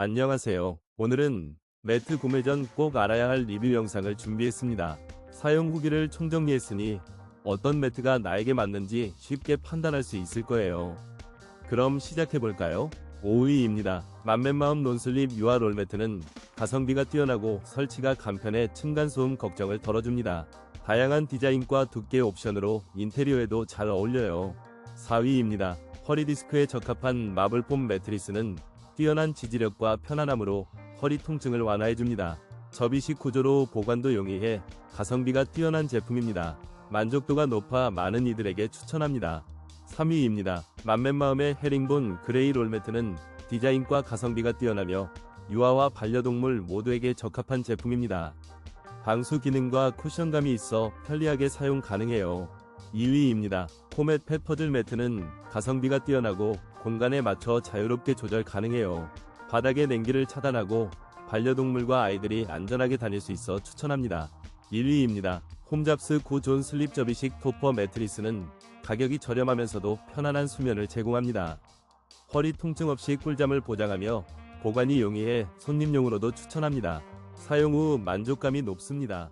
안녕하세요. 오늘은 매트 구매 전 꼭 알아야 할 리뷰 영상을 준비했습니다. 사용 후기를 총정리했으니 어떤 매트가 나에게 맞는지 쉽게 판단할 수 있을 거예요. 그럼 시작해볼까요? 5위입니다. 맘맨마음 논슬립 유아 롤매트는 가성비가 뛰어나고 설치가 간편해 층간소음 걱정을 덜어줍니다. 다양한 디자인과 두께 옵션으로 인테리어에도 잘 어울려요. 4위입니다. 허리 디스크에 적합한 마블폼 매트리스는 뛰어난 지지력과 편안함으로 허리 통증을 완화해줍니다. 접이식 구조로 보관도 용이해 가성비가 뛰어난 제품입니다. 만족도가 높아 많은 이들에게 추천합니다. 3위입니다. 맘맨마음의 헤링본 그레이 롤매트는 디자인과 가성비가 뛰어나며 유아와 반려동물 모두에게 적합한 제품입니다. 방수 기능과 쿠션감이 있어 편리하게 사용 가능해요. 2위입니다. 포맷 페퍼즐 매트는 가성비가 뛰어나고 공간에 맞춰 자유롭게 조절 가능해요. 바닥의 냉기를 차단하고 반려동물과 아이들이 안전하게 다닐 수 있어 추천합니다. 1위입니다. 홈잡스 고존 슬립 접이식 토퍼 매트리스는 가격이 저렴하면서도 편안한 수면을 제공합니다. 허리 통증 없이 꿀잠을 보장하며 보관이 용이해 손님용으로도 추천합니다. 사용 후 만족감이 높습니다.